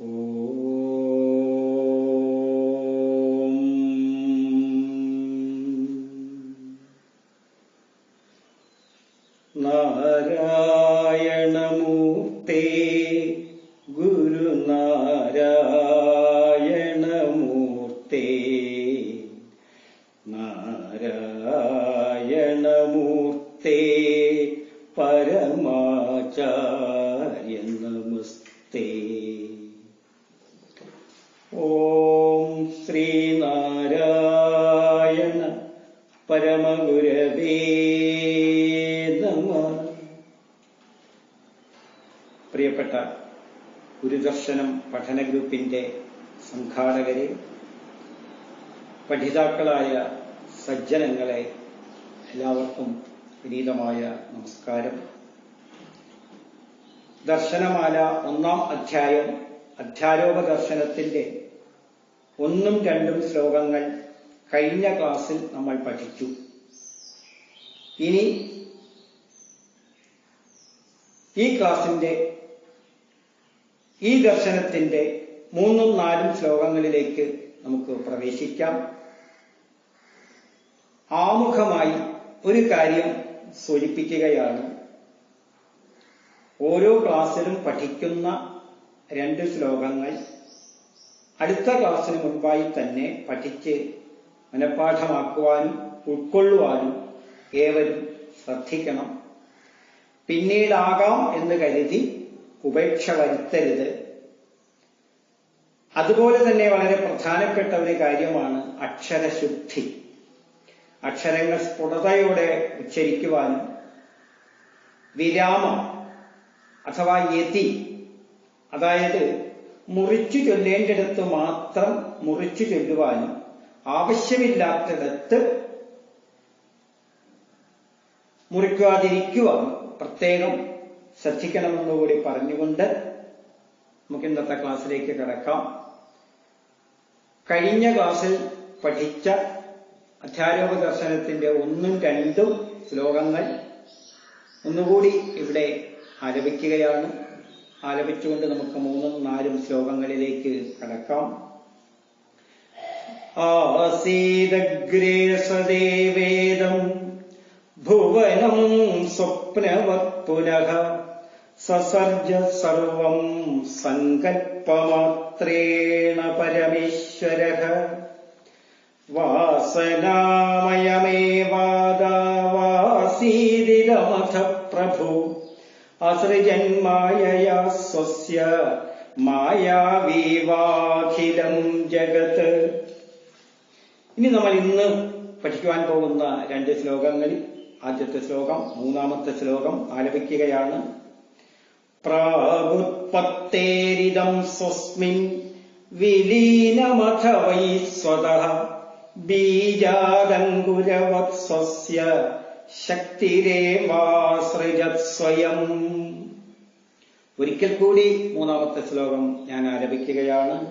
Oh. പരമഗുരവേ നമ പ്രിയപ്പെട്ട ഗുരുദർശനം പഠന ഗ്രൂപ്പിന്റെ സംഘാടകരെ പഠിതാക്കളായ സജ്ജനങ്ങളെ എല്ലാവർക്കും വിനീതമായ നമസ്കാരം. ദർശനമാല ഒന്നാം അധ്യായം അധ്യാരോപ ദർശനത്തിന്റെ ഒന്നും രണ്ടും ശ്ലോകങ്ങൾ കഴിഞ്ഞ ക്ലാസ്സിൽ നമ്മൾ പഠിച്ചു. ഇനി ഈ ക്ലാസിന്റെ ഈ ദർശനത്തിന്റെ മൂന്നും നാലും ശ്ലോകങ്ങളിലേക്ക് നമുക്ക് പ്രവേശിക്കാം. ആമുഖമായി ഒരു കാര്യം സൂചിപ്പിക്കുകയാണ്. ഓരോ ക്ലാസ്സിലും പഠിക്കുന്ന രണ്ട് ശ്ലോകങ്ങൾ അടുത്ത ക്ലാസ്സിന് മുൻപായി തന്നെ പഠിച്ച് മനഃപ്പാഠമാക്കുവാനും ഉൾക്കൊള്ളുവാനും ഏവരും ശ്രദ്ധിക്കണം. പിന്നീടാകാം എന്ന് കരുതി ഉപേക്ഷ വരുത്തരുത്. അതുപോലെ തന്നെ വളരെ പ്രധാനപ്പെട്ട ഒരു കാര്യമാണ് അക്ഷരശുദ്ധി. അക്ഷരങ്ങൾ സ്ഫുടതയോടെ ഉച്ചരിക്കുവാനും വിരാമം അഥവാ യതി അതായത് മുറിച്ചു ചൊല്ലേണ്ടിടത്ത് മാത്രം മുറിച്ചു ചൊല്ലുവാനും ആവശ്യമില്ലാത്തിടത്ത് മുറിക്കാതിരിക്കുക പ്രത്യേകം ശ്രദ്ധിക്കണമെന്നുകൂടി പറഞ്ഞുകൊണ്ട് നമുക്ക് ഇന്നത്തെ ക്ലാസ്സിലേക്ക് കിടക്കാം. കഴിഞ്ഞ ക്ലാസ്സിൽ പഠിച്ച അധ്യാരോപ ദർശനത്തിന്റെ ഒന്നും രണ്ടും ശ്ലോകങ്ങൾ ഒന്നുകൂടി ഇവിടെ ആലപിക്കുകയാണ്. ആലപിച്ചുകൊണ്ട് നമുക്ക് മൂന്നും നാലും ശ്ലോകങ്ങളിലേക്ക് കടക്കാം. ആസീദഗ്രേ സദേവേദം ഭുവനം സ്വപ്നവത് പുനഃ സസർജ സർവം സങ്കൽപ്പമാത്രേണ പരമേശ്വര വാസനാമയമേവാദാവാസീദിതമഥ പ്രഭു അസൃജന്മായയാ സ്വസ്യ മായാവീവാഖിലം ജഗത് ഇനി നമ്മൾ ഇന്ന് പഠിക്കുവാൻ പോകുന്ന രണ്ട് ശ്ലോകങ്ങളിൽ ആദ്യത്തെ ശ്ലോകം മൂന്നാമത്തെ ശ്ലോകം ആലപിക്കുകയാണ്. പ്രാഗുത്പത്തേരിതം സ്വസ്മിൻ വിലീനമഥ വൈ സ്വത ബീജാദങ്കുരവത് സ്വസ്യ ശക്തിരേവാസൃജത് സ്വയം. ഒരിക്കൽ കൂടി മൂന്നാമത്തെ ശ്ലോകം ഞാൻ ആലപിക്കുകയാണ്.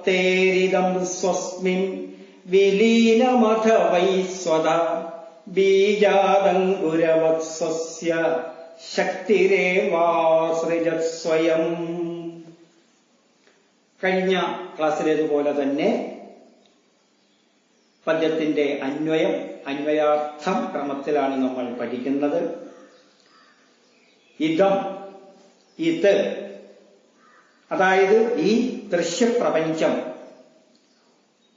പ്രാഗുത്പത്തേരിതം സ്വസ്മിൻ വിലീനമഥ വൈസ്വത ബീജാദങ്കുരവത് സ്വസ്യ ശക്തിരേവാസൃജത് കഴിഞ്ഞ ക്ലാസ്സിലേതുപോലെ തന്നെ പദ്യത്തിന്റെ അന്വയം അന്വയാർത്ഥം ക്രമത്തിലാണ് നമ്മൾ പഠിക്കുന്നത്. ഇതം ഇത് അതായത് ഈ ദൃശ്യപ്രപഞ്ചം.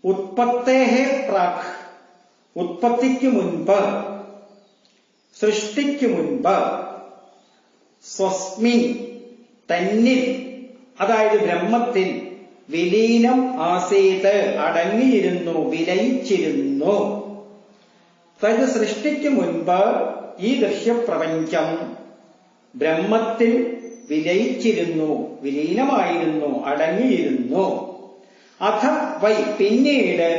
ഉത്പത്തേഹേ പ്രാക് ഉത്പത്തിക്ക് മുൻപ് സൃഷ്ടിക്ക് മുൻപ് സ്വസ്മി തന്നിൽ അതായത് ബ്രഹ്മത്തിൽ വിലീനം ആസീത് അടങ്ങിയിരുന്നു വിലയിച്ചിരുന്നു. അതായത് സൃഷ്ടിക്ക് മുൻപ് ഈ ദൃശ്യപ്രപഞ്ചം ബ്രഹ്മത്തിൽ വിലയിച്ചിരുന്നു വിലീനമായിരുന്നു അടങ്ങിയിരുന്നു. അഥ വൈ പിന്നീട്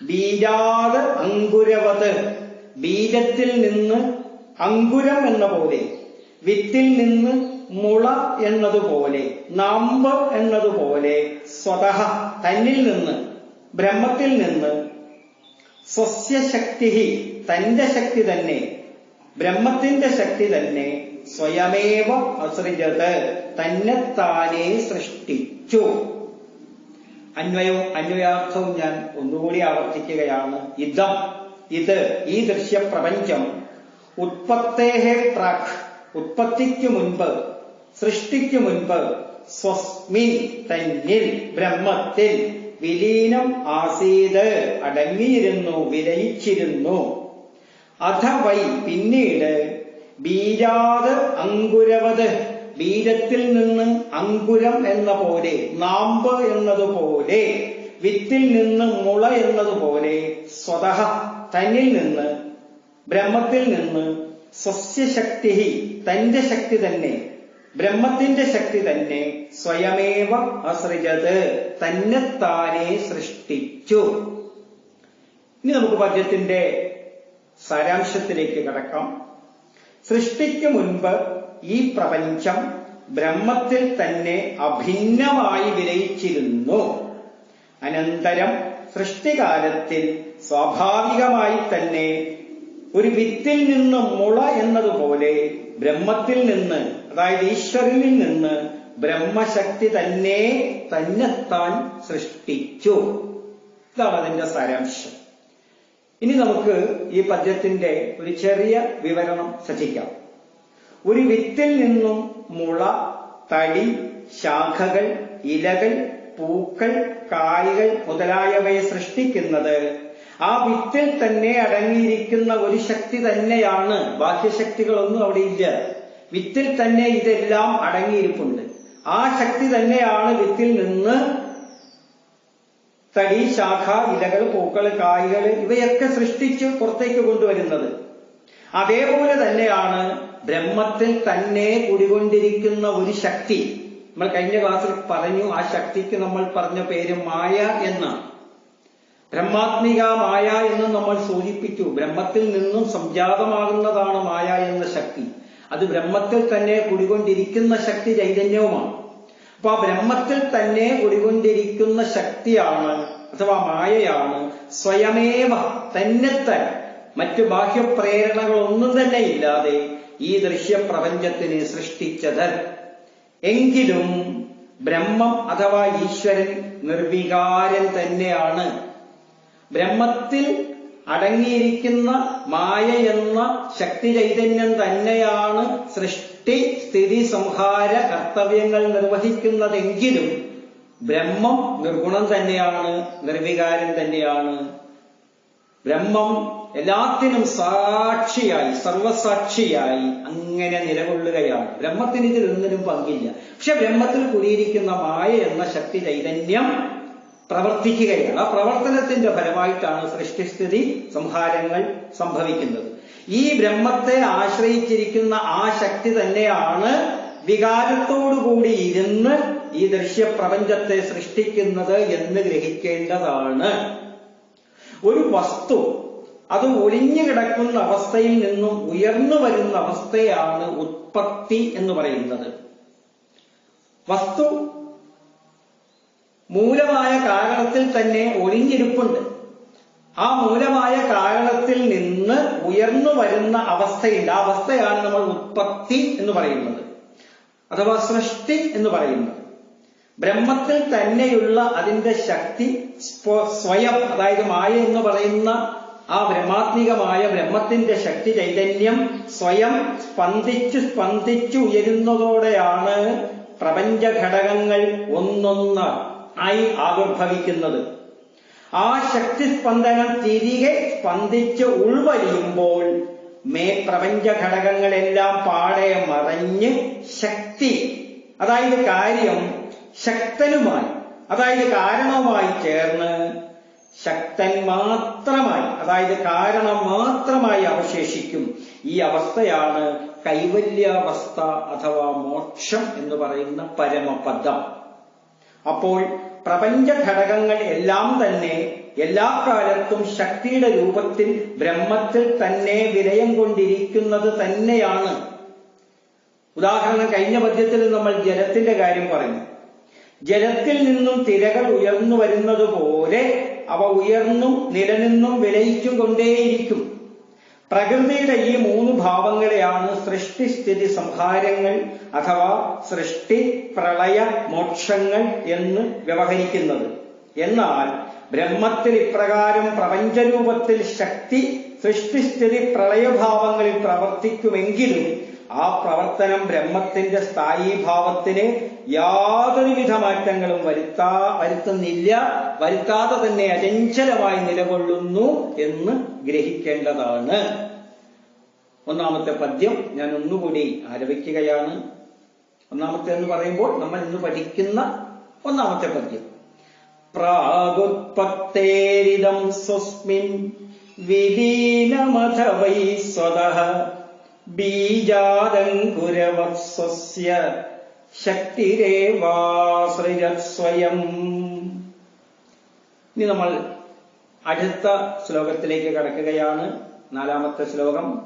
ബീജാത് അങ്കുരവത് ബീജത്തിൽ നിന്ന് അങ്കുരം എന്ന പോലെ വിത്തിൽ നിന്ന് മുള എന്നതുപോലെ നമ്പ് എന്നതുപോലെ സ്വതഹ തന്നിൽ നിന്ന് ബ്രഹ്മത്തിൽ നിന്ന് സ്വസ്യശക്തി തന്റെ ശക്തി തന്നെ ബ്രഹ്മത്തിന്റെ ശക്തി തന്നെ സ്വയമേവ അസൃജത് തന്നെത്താനെ സൃഷ്ടിച്ചു. അന്വയവും അന്വയാർത്ഥവും ഞാൻ ഒന്നുകൂടി ആവർത്തിക്കുകയാണ്. ഇതം ഇത് ഈ ദൃശ്യപ്രപഞ്ചം ഉത്പത്തേഹെ പ്രാക് ഉത്പത്തിക്കു മുൻപ് സൃഷ്ടിക്കു മുൻപ് സ്വസ്മി തന്നിൽ ബ്രഹ്മത്തിൽ വിലീനം ആസീത് അടങ്ങിയിരുന്നു വിലയിച്ചിരുന്നു. അഥവൈ പിന്നീട് ബീജാത് അങ്കുരവത്. ബീരത്തിൽ നിന്ന് അങ്കുരം എന്ന പോലെ നാമ്പ് എന്നതുപോലെ വിത്തിൽ നിന്ന് മുള എന്നതുപോലെ സ്വതഹ. തന്നിൽ നിന്ന് ബ്രഹ്മത്തിൽ നിന്ന് സസ്യശക്തി തന്റെ ശക്തി തന്നെ. ബ്രഹ്മത്തിന്റെ ശക്തി തന്നെ സ്വയമേവ അസൃജത് തന്നെത്താനെ സൃഷ്ടിച്ചു. ഇനി നമുക്ക് പദ്യത്തിന്റെ സാരാംശത്തിലേക്ക് കടക്കാം. സൃഷ്ടിക്ക് മുൻപ് ഈ പ്രപഞ്ചം ബ്രഹ്മത്തിൽ തന്നെ അഭിന്നമായി വിലയിച്ചിരുന്നു. അനന്തരം സൃഷ്ടികാലത്തിൽ സ്വാഭാവികമായി തന്നെ ഒരു വിത്തിൽ നിന്ന് മുള എന്നതുപോലെ ബ്രഹ്മത്തിൽ നിന്ന് അതായത് ഈശ്വരനിൽ നിന്ന് ബ്രഹ്മശക്തി തന്നെ തന്നെത്താൻ സൃഷ്ടിച്ചു. ഇതാണ് അതിന്റെ സാരാംശം. ഇനി നമുക്ക് ഈ പദ്യത്തിന്റെ ഒരു ചെറിയ വിവരണം ശ്രദ്ധിക്കാം ഒരു വിത്തിൽ നിന്നും മുള തടി ശാഖകൾ ഇലകൾ പൂക്കൾ കായകൾ മുതലായവയെ സൃഷ്ടിക്കുന്നത് ആ വിത്തിൽ തന്നെ അടങ്ങിയിരിക്കുന്ന ഒരു ശക്തി തന്നെയാണ്. ബാഹ്യശക്തികളൊന്നും അവിടെ ഇല്ല. വിത്തിൽ തന്നെ ഇതെല്ലാം അടങ്ങിയിരിപ്പുണ്ട്. ആ ശക്തി തന്നെയാണ് വിത്തിൽ നിന്ന് തടി ശാഖ ഇലകൾ പൂക്കൾ കായ്കൾ ഇവയൊക്കെ സൃഷ്ടിച്ച് പുറത്തേക്ക് കൊണ്ടുവരുന്നത്. അതേപോലെ തന്നെയാണ് ബ്രഹ്മത്തിൽ തന്നെ കുടികൊണ്ടിരിക്കുന്ന ഒരു ശക്തി. നമ്മൾ കഴിഞ്ഞ ക്ലാസ്സിൽ പറഞ്ഞു ആ ശക്തിക്ക് നമ്മൾ പറഞ്ഞ പേര് മായ എന്നാണ് ബ്രഹ്മാത്മിക മായ എന്ന് നമ്മൾ സൂചിപ്പിച്ചു. ബ്രഹ്മത്തിൽ നിന്നും സംജാതമാകുന്നതാണ് മായ എന്ന ശക്തി. അത് ബ്രഹ്മത്തിൽ തന്നെ കുടികൊണ്ടിരിക്കുന്ന ശക്തി ചൈതന്യവുമാണ്. അപ്പൊ ആ ബ്രഹ്മത്തിൽ തന്നെ ഒളികൊണ്ടിരിക്കുന്ന ശക്തിയാണ് അഥവാ മായയാണ് സ്വയമേവ തന്നെ തന്നെ മറ്റു ബാഹ്യപ്രേരണകളൊന്നും തന്നെ ഇല്ലാതെ ഈ ദൃശ്യപ്രപഞ്ചത്തിനെ സൃഷ്ടിച്ചത് എങ്കിലും ബ്രഹ്മം അഥവാ ഈശ്വരൻ നിർവികാരൻ തന്നെയാണ്. ബ്രഹ്മത്തിൽ അടങ്ങിയിരിക്കുന്ന മായ എന്ന ശക്തി ചൈതന്യം തന്നെയാണ് സൃഷ്ടി സ്ഥിതി സംഹാര കർത്തവ്യങ്ങൾ നിർവഹിക്കുന്നതെങ്കിലും ബ്രഹ്മം നിർഗുണം തന്നെയാണ് നിർവികാരം തന്നെയാണ്. ബ്രഹ്മം എല്ലാത്തിനും സാക്ഷിയായി സർവസാക്ഷിയായി അങ്ങനെ നിലകൊള്ളുകയാണ്. ബ്രഹ്മത്തിന് ഇതിൽ ഒന്നിനും പങ്കില്ല. പക്ഷെ ബ്രഹ്മത്തിൽ കുടിയിരിക്കുന്ന മായ എന്ന ശക്തി ചൈതന്യം പ്രവർത്തിക്കുകയാണ്. ആ പ്രവർത്തനത്തിന്റെ ഫലമായിട്ടാണ് സൃഷ്ടിസ്ഥിതി സംഹാരങ്ങൾ സംഭവിക്കുന്നത്. ഈ ബ്രഹ്മത്തെ ആശ്രയിച്ചിരിക്കുന്ന ആ ശക്തി തന്നെയാണ് വികാരത്തോടുകൂടി ഇരുന്ന് ഈ ദൃശ്യപ്രപഞ്ചത്തെ സൃഷ്ടിക്കുന്നത് എന്ന് ഗ്രഹിക്കേണ്ടതാണ്. ഒരു വസ്തു അത് ഒളിഞ്ഞു കിടക്കുന്ന അവസ്ഥയിൽ നിന്നും ഉയർന്നു വരുന്ന അവസ്ഥയാണ് ഉത്പത്തി എന്ന് പറയുന്നത്. വസ്തു മൂലമായ കാരണത്തിൽ തന്നെ ഒളിഞ്ഞിരിപ്പുണ്ട്. ആ മൂലമായ കാരണത്തിൽ നിന്ന് ഉയർന്നു വരുന്ന അവസ്ഥയില്ല. ആ അവസ്ഥയാണ് നമ്മൾ ഉത്പത്തി എന്ന് പറയുന്നത്. അഥവാ സൃഷ്ടി എന്ന് പറയുന്നത്. ബ്രഹ്മത്തിൽ തന്നെയുള്ള അതിന്റെ ശക്തി സ്വയം അതായത് മായ എന്ന് പറയുന്ന ആ ബ്രഹ്മാത്മികമായ ബ്രഹ്മത്തിന്റെ ശക്തി ചൈതന്യം സ്വയം സ്പന്ദിച്ചു സ്പന്ദിച്ചു ഉയരുന്നതോടെയാണ് പ്രപഞ്ച ഘടകങ്ങൾ ഒന്നൊന്ന് ആയി ആവിർഭവിക്കുന്നത്. ആ ശക്തി സ്പന്ദനം തിരികെ സ്പന്ദിച്ച് ഉൾവലിയുമ്പോൾ മേ പ്രപഞ്ച ഘടകങ്ങളെല്ലാം പാടെ മറഞ്ഞ് ശക്തി അതായത് കാര്യം ശക്തനുമായി അതായത് കാരണവുമായി ചേർന്ന് ശക്തൻ മാത്രമായി അതായത് കാരണം മാത്രമായി അവശേഷിക്കും. ഈ അവസ്ഥയാണ് കൈവല്യാവസ്ഥ അഥവാ മോക്ഷം എന്ന് പറയുന്ന പരമപദം. അപ്പോൾ പ്രപഞ്ച ഘടകങ്ങൾ എല്ലാം തന്നെ എല്ലാ കാലത്തും ശക്തിയുടെ രൂപത്തിൽ ബ്രഹ്മത്തിൽ തന്നെ വിലയം കൊണ്ടിരിക്കുന്നത് തന്നെയാണ്. ഉദാഹരണം കഴിഞ്ഞ പദ്യത്തിൽ നമ്മൾ ജലത്തിന്റെ കാര്യം പറഞ്ഞു. ജലത്തിൽ നിന്നും തിരകൾ ഉയർന്നു വരുന്നത് പോലെ അവ ഉയർന്നും നിലനിന്നും വിലയിച്ചും കൊണ്ടേയിരിക്കും പ്രകൃതിയുടെ ഈ മൂന്ന് ഭാവങ്ങളെയാണ് സൃഷ്ടി സ്ഥിതി സംഹാരങ്ങൾ അഥവാ സൃഷ്ടി പ്രളയ മോക്ഷങ്ങൾ എന്ന് വ്യവഹരിക്കുന്നത്. എന്നാൽ ബ്രഹ്മത്തിൽ ഇപ്രകാരം പ്രപഞ്ചരൂപത്തിൽ ശക്തി സൃഷ്ടിസ്ഥിതി പ്രളയഭാവങ്ങളിൽ പ്രവർത്തിക്കുമെങ്കിലും ആ പ്രവർത്തനം ബ്രഹ്മത്തിന്റെ സ്ഥായി സ്ഥായീഭാവത്തിന് യാതൊരുവിധ മാറ്റങ്ങളും വരുത്താ വരുത്തുന്നില്ല വരുത്താതെ തന്നെ അചഞ്ചലമായി നിലകൊള്ളുന്നു എന്ന് ഗ്രഹിക്കേണ്ടതാണ്. ഒന്നാമത്തെ പദ്യം ഞാൻ ഒന്നുകൂടി ആരംഭിക്കുകയാണ്. ഒന്നാമത്തെ എന്ന് പറയുമ്പോൾ നമ്മൾ ഇന്ന് പഠിക്കുന്ന ഒന്നാമത്തെ പദ്യം. പ്രാഗുത്പത്തേരിതം സ്വസ്മിൻ വിലീനമഥ വൈ ബീജാദങ്കുരവത്സ്വസ്യ ശക്തിരേവാശ്രിജത് സ്വയം. ഇനി നമ്മൾ അടുത്ത ശ്ലോകത്തിലേക്ക് കടക്കുകയാണ്. നാലാമത്തെ ശ്ലോകം.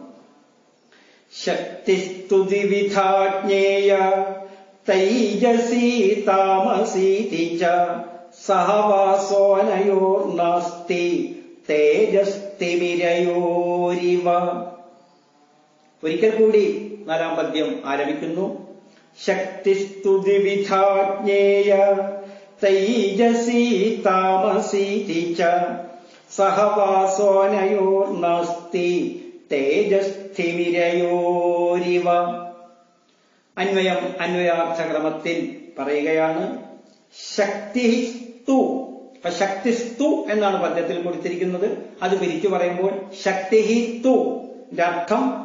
ശക്തിസ്തുതി വിധാജ്ഞേയ തൈജസീ താമസീതി ച സഹവാസോനയോർനാസ്തി തേജസ്തിമിരയോരിവ. ഒരിക്കൽ കൂടി നാലാം പദ്യം ആരംഭിക്കുന്നു. ശക്തിസ്തുതിവിധാജ്ഞേയ തൈജസി താമസീതി ച സഹവാസോനയോർനാസ്തി തേജസ്ഥിമിരയോരിവ അന്വയം അന്വയാർത്ഥക്രമത്തിൽ പറയുകയാണ്. ശക്തിസ്തു ശക്തിസ്തു എന്നാണ് പദ്യത്തിൽ കൊടുത്തിരിക്കുന്നത്. അത് പിരിച്ചു പറയുമ്പോൾ ശക്തിഹിത്തു അർത്ഥം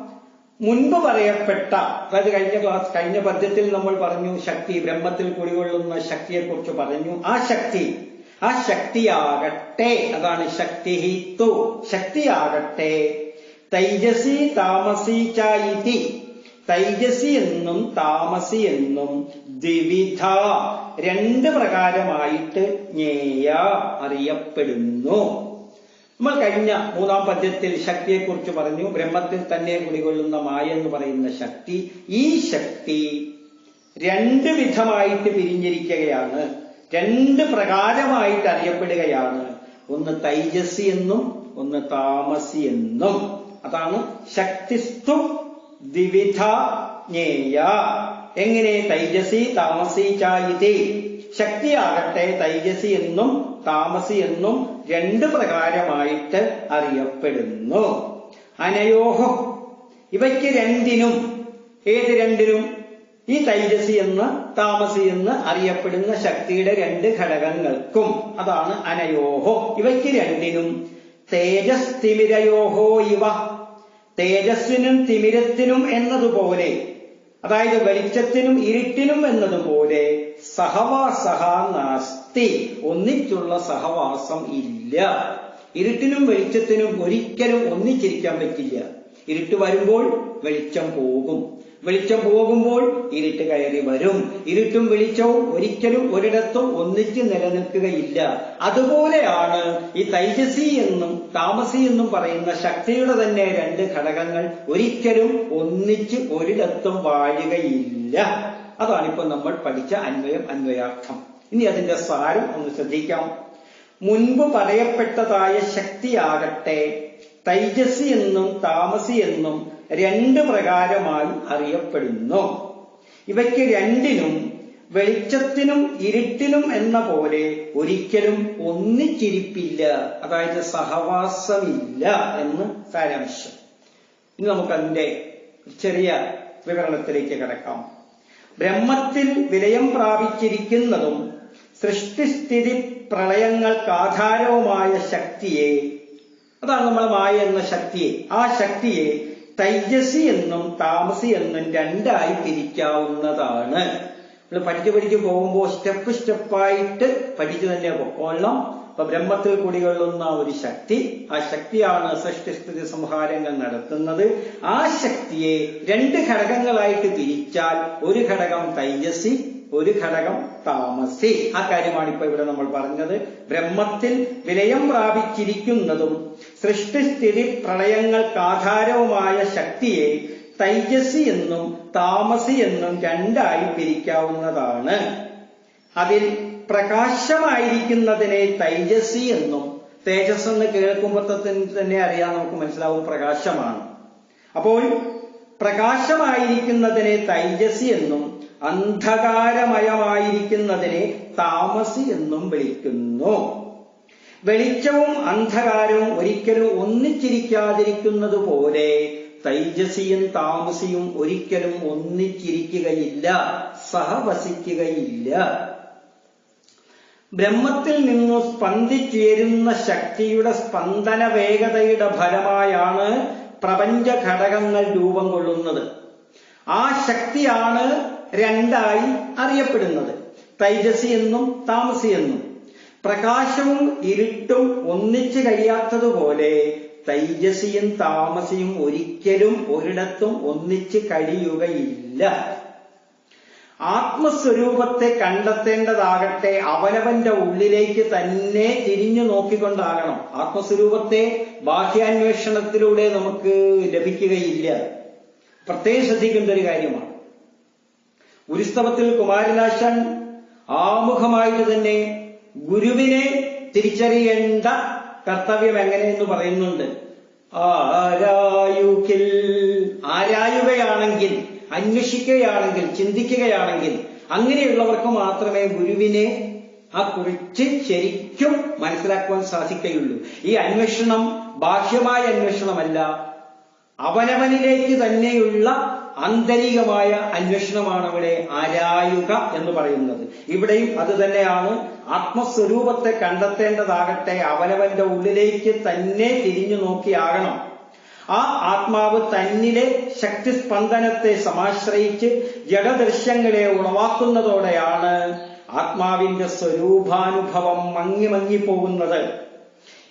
മുൻപ് പറയപ്പെട്ട അതായത് കഴിഞ്ഞ ക്ലാസ് കഴിഞ്ഞ പദ്യത്തിൽ നമ്മൾ പറഞ്ഞു ശക്തി ബ്രഹ്മത്തിൽ കുടികൊള്ളുന്ന ശക്തിയെക്കുറിച്ച് പറഞ്ഞു. ആ ശക്തി ആ ശക്തിയാകട്ടെ അതാണ് ശക്തിഹിത്തു ശക്തിയാകട്ടെ. തൈജസി താമസി ചായിതി തൈജസി എന്നും താമസി എന്നും ദ്വിവിധ. രണ്ട് പ്രകാരമായിട്ട് ജ്ഞേയ അറിയപ്പെടുന്നു. നമ്മൾ കഴിഞ്ഞ മൂന്നാം പദ്യത്തിൽ ശക്തിയെക്കുറിച്ച് പറഞ്ഞു. ബ്രഹ്മത്തിൽ തന്നെ കുടികൊള്ളുന്ന മായ എന്ന് പറയുന്ന ശക്തി ഈ ശക്തി രണ്ട് വിധമായിട്ട് പിരിഞ്ഞിരിക്കുകയാണ്. രണ്ട് പ്രകാരമായിട്ട് അറിയപ്പെടുകയാണ്. ഒന്ന് തൈജസി എന്നും ഒന്ന് താമസി എന്നും. അതാണ് ശക്തിസ്തു ദ്വിവിധ ജ്ഞേയ എങ്ങനെ തൈജസി താമസി ചായിതേ ശക്തിയാകട്ടെ തൈജസി എന്നും താമസി എന്നും രണ്ട് പ്രകാരമായിട്ട് അറിയപ്പെടുന്നു. അനയോഹം. ഇവയ്ക്ക് രണ്ടിനും ഏത് രണ്ടിനും? ഈ തൈജസി എന്ന് താമസി എന്ന് അറിയപ്പെടുന്ന ശക്തിയുടെ രണ്ട് ഘടകങ്ങൾക്കും. അതാണ് അനയോഹോ. ഇവയ്ക്ക് രണ്ടിനും തേജസ് തിമിരയോഹോ ഇവ. തേജസ്സിനും തിമിരത്തിനും എന്നതുപോലെ അതായത് വെളിച്ചത്തിനും ഇരുട്ടിനും എന്നതുപോലെ സഹവാസഹ നാസ്തി ഒന്നിച്ചുള്ള സഹവാസം ഇല്ല. ഇരുട്ടിനും വെളിച്ചത്തിനും ഒരിക്കലും ഒന്നിച്ചിരിക്കാൻ പറ്റില്ല. ഇരുട്ട് വരുമ്പോൾ വെളിച്ചം പോകും. വെളിച്ചം പോകുമ്പോൾ ഇരുട്ട് കയറി വരും. ഇരുട്ടും വെളിച്ചവും ഒരിക്കലും ഒരിടത്തും ഒന്നിച്ച് നിലനിൽക്കുകയില്ല. അതുപോലെയാണ് ഈ തൈജസി എന്നും താമസി എന്നും പറയുന്ന ശക്തിയുടെ തന്നെ രണ്ട് ഘടകങ്ങൾ ഒരിക്കലും ഒന്നിച്ച് ഒരിടത്തും വാഴുകയില്ല. അതാണിപ്പോ നമ്മൾ പഠിച്ച അന്വയം അന്വയാർത്ഥം. ഇനി അതിന്റെ സാരം ഒന്ന് ശ്രദ്ധിക്കാം. മുൻപ് പറയപ്പെട്ടതായ ശക്തിയാകട്ടെ തൈജസി എന്നും താമസി എന്നും രണ്ട് പ്രകാരമായി അറിയപ്പെടുന്നു. ഇവയ്ക്ക് രണ്ടിനും വെളിച്ചത്തിനും ഇരുട്ടിനും എന്ന പോലെ ഒരിക്കലും ഒന്നിച്ചിരിപ്പില്ല. അതായത് സഹവാസമില്ല എന്ന് സാരാംശം. ഇനി നമുക്കതിന്റെ ചെറിയ വിവരണത്തിലേക്ക് കിടക്കാം. ബ്രഹ്മത്തിൽ വിലയം പ്രാപിച്ചിരിക്കുന്നതും സൃഷ്ടിസ്ഥിതി പ്രളയങ്ങൾക്ക് ആധാരവുമായ ശക്തിയെ അതാണ് നമ്മൾ മായ എന്ന ശക്തിയെ ആ ശക്തിയെ തൈജസി എന്നും താമസി എന്നും രണ്ടായി തിരിക്കാവുന്നതാണ്. നമ്മൾ പഠിച്ചു പഠിച്ചു പോകുമ്പോൾ സ്റ്റെപ്പ് സ്റ്റെപ്പായിട്ട് പഠിച്ചു തന്നെ പൊക്കോളണം. അപ്പൊ ബ്രഹ്മത്തിൽ കുടികൊള്ളുന്ന ഒരു ശക്തി ആ ശക്തിയാണ് സൃഷ്ടിസ്ഥിതി സംഹാരങ്ങൾ നടത്തുന്നത്. ആ ശക്തിയെ രണ്ട് ഘടകങ്ങളായിട്ട് തിരിച്ചാൽ ഒരു ഘടകം തൈജസി ഒരു ഘടകം താമസി. ആ കാര്യമാണ് ഇപ്പൊ ഇവിടെ നമ്മൾ പറഞ്ഞത്. ബ്രഹ്മത്തിൽ വിലയം പ്രാപിച്ചിരിക്കുന്നതും സൃഷ്ടിസ്ഥിതി പ്രളയങ്ങൾക്ക് ആധാരവുമായ ശക്തിയെ തൈജസി എന്നും താമസി എന്നും രണ്ടായി പിരിക്കാവുന്നതാണ്. അതിൽ പ്രകാശമായിരിക്കുന്നതിനെ തൈജസി എന്നും തേജസ് എന്ന് കേൾക്കുമ്പോൾ തന്നെ അറിയാൻ നമുക്ക് മനസ്സിലാവും പ്രകാശമാണ്. അപ്പോൾ പ്രകാശമായിരിക്കുന്നതിനെ തൈജസി എന്നും അന്ധകാരമയമായിരിക്കുന്നതിനെ താമസി എന്നും വിളിക്കുന്നു. വെളിച്ചവും അന്ധകാരവും ഒരിക്കലും ഒന്നിച്ചിരിക്കാതിരിക്കുന്നത് പോലെ തൈജസിയും താമസിയും ഒരിക്കലും ഒന്നിച്ചിരിക്കുകയില്ല. സഹവസിക്കുകയില്ല. ബ്രഹ്മത്തിൽ നിന്നു സ്പന്ദിച്ചേരുന്ന ശക്തിയുടെ സ്പന്ദന വേഗതയുടെ ഫലമായാണ് പ്രപഞ്ച ഘടകങ്ങൾ രൂപം കൊള്ളുന്നത്. ആ ശക്തിയാണ് രണ്ടായി അറിയപ്പെടുന്നത്. തൈജസി എന്നും താമസി എന്നും. പ്രകാശവും ഇരുട്ടും ഒന്നിച്ചു കഴിയാത്തതുപോലെ തൈജസിയും താമസിയും ഒരിക്കലും ഒരിടത്തും ഒന്നിച്ച് കഴിയുകയില്ല. ആത്മസ്വരൂപത്തെ കണ്ടെത്തേണ്ടതാകട്ടെ അവനവന്റെ ഉള്ളിലേക്ക് തന്നെ തിരിഞ്ഞു നോക്കിക്കൊണ്ടാകണം. ആത്മസ്വരൂപത്തെ ബാഹ്യാന്വേഷണത്തിലൂടെ നമുക്ക് ലഭിക്കുകയില്ല. പ്രത്യേകം ശ്രദ്ധിക്കേണ്ട ഒരു കാര്യമാണ്. ഉരുസ്തവത്തിൽ കുമാരനാശൻ ആമുഖമായിട്ട് തന്നെ ഗുരുവിനെ തിരിച്ചറിയേണ്ട കർത്തവ്യം എങ്ങനെയെന്ന് പറയുന്നുണ്ട്? ആരായുകിൽ ആരായുകയാണെങ്കിൽ അന്വേഷിക്കുകയാണെങ്കിൽ ചിന്തിക്കുകയാണെങ്കിൽ അങ്ങനെയുള്ളവർക്ക് മാത്രമേ ഗുരുവിനെ ആ കുറിച്ച് ശരിക്കും മനസ്സിലാക്കുവാൻ സാധിക്കുകയുള്ളൂ. ഈ അന്വേഷണം ബാഹ്യമായ അന്വേഷണമല്ല. അവനവനിലേക്ക് തന്നെയുള്ള ആന്തരികമായ അന്വേഷണമാണ് അവിടെ ആരായുക എന്ന് പറയുന്നത്. ഇവിടെയും അത് തന്നെയാണ് ആത്മസ്വരൂപത്തെ കണ്ടെത്തേണ്ടതാകട്ടെ അവനവന്റെ ഉള്ളിലേക്ക് തന്നെ തിരിഞ്ഞു നോക്കിയാകണം ആ ആത്മാവ് തന്നിലെ ശക്തി സ്പന്ദനത്തെ സമാശ്രയിച്ച് ജഡദൃശ്യങ്ങളെ ഉളവാക്കുന്നതോടെയാണ് ആത്മാവിന്റെ സ്വരൂപാനുഭവം മങ്ങി മങ്ങിപ്പോകുന്നത്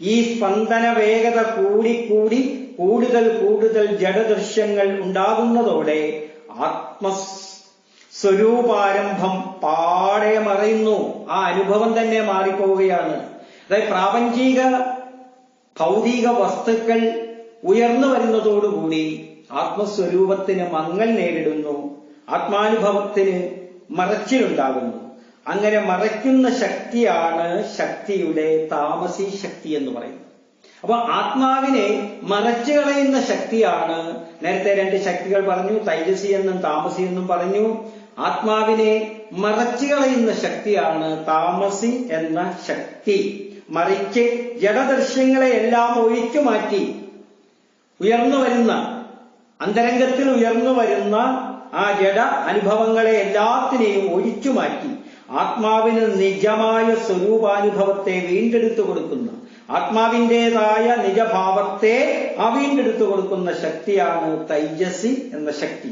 ഈ സ്പന്ദന വേഗത കൂടിക്കൂടി കൂടുതൽ കൂടുതൽ ജഡദൃശ്യങ്ങൾ ഉണ്ടാകുന്നതോടെ ആത്മ സ്വരൂപാരംഭം പാടെ മറയുന്നു. ആ അനുഭവം തന്നെ മാറിപ്പോവുകയാണ്. അതായത് പ്രാപഞ്ചിക ഭൗതിക വസ്തുക്കൾ ഉയർന്നു വരുന്നതോടുകൂടി ആത്മസ്വരൂപത്തിന് മങ്ങൽ നേരിടുന്നു. ആത്മാനുഭവത്തിന് മറച്ചിലുണ്ടാകുന്നു. അങ്ങനെ മറയ്ക്കുന്ന ശക്തിയാണ് ശക്തിയുടെ താമസി ശക്തി എന്ന് പറയുന്നത്. അപ്പൊ ആത്മാവിനെ മറച്ചു കളയുന്ന ശക്തിയാണ്. നേരത്തെ രണ്ട് ശക്തികൾ പറഞ്ഞു തൈജസി എന്നും താമസി എന്നും പറഞ്ഞു. ആത്മാവിനെ മറച്ചു കളയുന്ന ശക്തിയാണ് താമസി എന്ന ശക്തി. മറിച്ച് ജഡദൃശ്യങ്ങളെ എല്ലാം ഒഴിച്ചു മാറ്റി ഉയർന്നു വരുന്ന അന്തരംഗത്തിൽ ഉയർന്നു വരുന്ന ആ ജഡ അനുഭവങ്ങളെ എല്ലാത്തിനെയും ഒഴിച്ചു മാറ്റി. ആത്മാവിന് നിജമായ സ്വരൂപാനുഭവത്തെ വീണ്ടെടുത്തു കൊടുക്കുന്ന. ആത്മാവിന്റെതായ നിജഭാവത്തെ അവീണ്ടെടുത്തു കൊടുക്കുന്ന ശക്തിയാണ് തൈജസി എന്ന ശക്തി.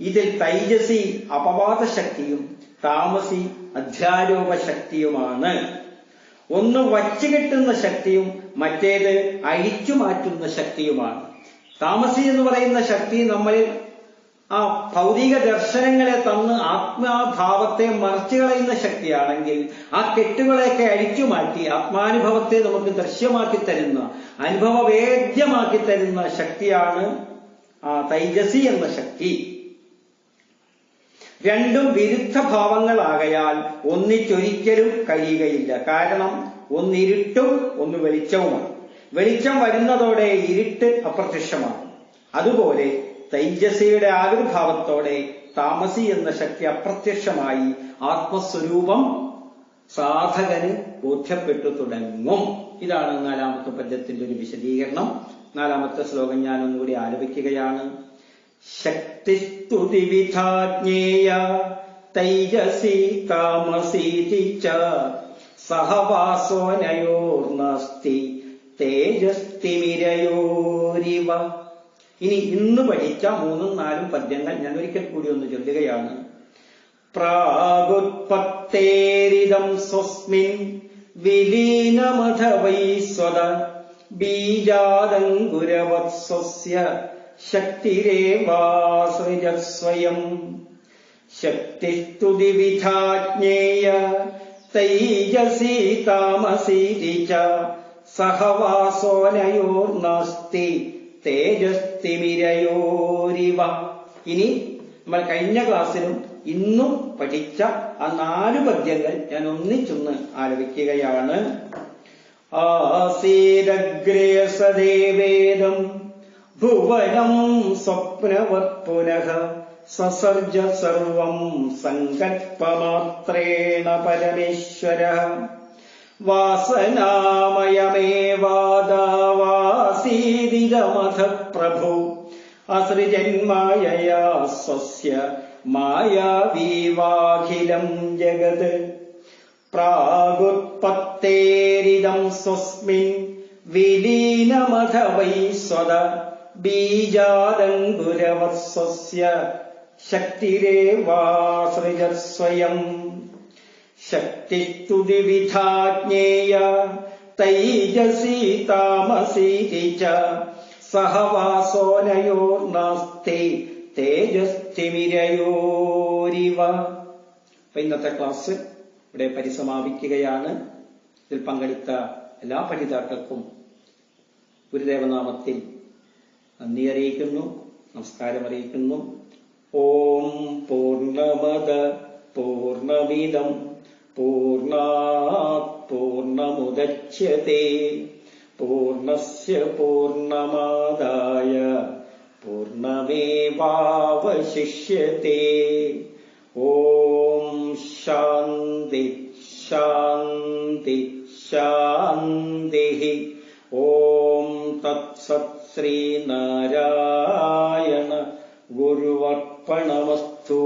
ഇതിൽ തൈജസി അപവാദ ശക്തിയും താമസി അധ്യാരോപ ശക്തിയുമാണ് ഒന്ന് വച്ചു കിട്ടുന്ന ശക്തിയും മറ്റേത് അഴിച്ചു മാറ്റുന്ന ശക്തിയുമാണ്. താമസി എന്ന് പറയുന്ന ശക്തി നമ്മൾ ആ ഭൗതിക ദർശനങ്ങളെ തന്ന് ആത്മാഭാവത്തെ മറച്ചു കളയുന്ന ശക്തിയാണെങ്കിൽ ആ കെട്ടുകളെയൊക്കെ അഴിച്ചു മാറ്റി ആത്മാനുഭവത്തെ നമുക്ക് ദൃശ്യമാക്കി തരുന്ന അനുഭവവേദ്യമാക്കി തരുന്ന ശക്തിയാണ് ആ തൈജസി എന്ന ശക്തി. രണ്ടും വിരുദ്ധ ഭാവങ്ങളാകയാൽ ഒന്നിച്ചൊരിക്കലും കഴിയുകയില്ല. കാരണം ഒന്ന് ഇരുട്ടും ഒന്ന് വെളിച്ചവുമാണ്. വെളിച്ചം വരുന്നതോടെ ഇരുട്ട് അപ്രത്യക്ഷമാണ് അതുപോലെ തൈജസയുടെ ആവിർഭാവത്തോടെ താമസി എന്ന ശക്തി അപ്രത്യക്ഷമായി ആത്മസ്വരൂപം സാധകന് ബോധ്യപ്പെട്ടു തുടങ്ങും. ഇതാണ് നാലാമത്തെ പദ്യത്തിന്റെ ഒരു വിശദീകരണം. നാലാമത്തെ ശ്ലോകം ഞാൻ ഒന്നുകൂടി ആലപിക്കുകയാണ്. ശക്തിസ്തുതി വിധാജ്ഞേയ തൈജസി താമസീതി സഹവാസോനയോർ സഹവാസോനയോർനസ്തി തേജസ്തിമിരയോരിവ. ഇനി ഇന്ന് പഠിച്ച മൂന്നും നാലും പദ്യങ്ങൾ ഞാൻ ഒരിക്കൽ കൂടി ഒന്ന് ചൊല്ലുകയാണ്. പ്രാഗുത്പത്തേരിതം സ്വസ്മിൻ വിലീനമധവൈസ്വത ബീജാദങ്കുരവത്സ്വസ്യ ശക്തിരേവാസൃജസ്വയം ശക്തിസ്തുതി വിധാജ്ഞേയ തൈജസി താമസീതി ച സഹവാസോനയോർനാസ്തി തേജസ്തിമിരയോരിവ ഇനി നമ്മൾ കഴിഞ്ഞ ക്ലാസ്സിലും ഇന്നും പഠിച്ച ആ നാല് പദ്യങ്ങൾ ഞാൻ ഒന്നിച്ചൊന്ന് ആലപിക്കുകയാണ്. ആസീരഗ്രേസദേവേദം ഭുവനം സ്വപ്നവത് പുനഃ സസർജ സർവം സങ്കൽപ്പമാത്രേണ പരമേശ്വര. വാസനാമയമേവാദാവാസീതിരമഥ പ്രഭു അസൃജന്മായയാ സ്വസ്യ മായാവീവാഖിലം ജഗത്. പ്രാഗുത്പത്തേരിതം സ്വസ്മിൻ വിലീനമഥ വൈ സ്വത ബീജാദങ്കുരവത്സ്വസ്യ ശക്തിരേവാസൃജത് സ്വയം ശക്തിസ്തുതിവിധാജ്ഞേയ തൈജസി താമസീതി ച. സഹവാസോനയോർനാസ്തി തേജസ്തിമിരയോരിവ. അപ്പൊ ഇന്നത്തെ ക്ലാസ് ഇവിടെ പരിസമാപിക്കുകയാണ്. ഇതിൽ പങ്കെടുത്ത എല്ലാ പഠിതാക്കൾക്കും ഗുരുദേവനാമത്തിൽ നന്ദി അറിയിക്കുന്നു നമസ്കാരം അറിയിക്കുന്നു. ഓം പൂർണമത പൂർണമിതം. पूर्णात् पूर्णमुदच्यते। पूर्णस्य पूर्णमादाय पूर्णमेवावशिष्यते। ॐ शान्ति शान्ति शान्तिः। ॐ तत्सत् श्रीनारायण गुर्वर्पणमस्थु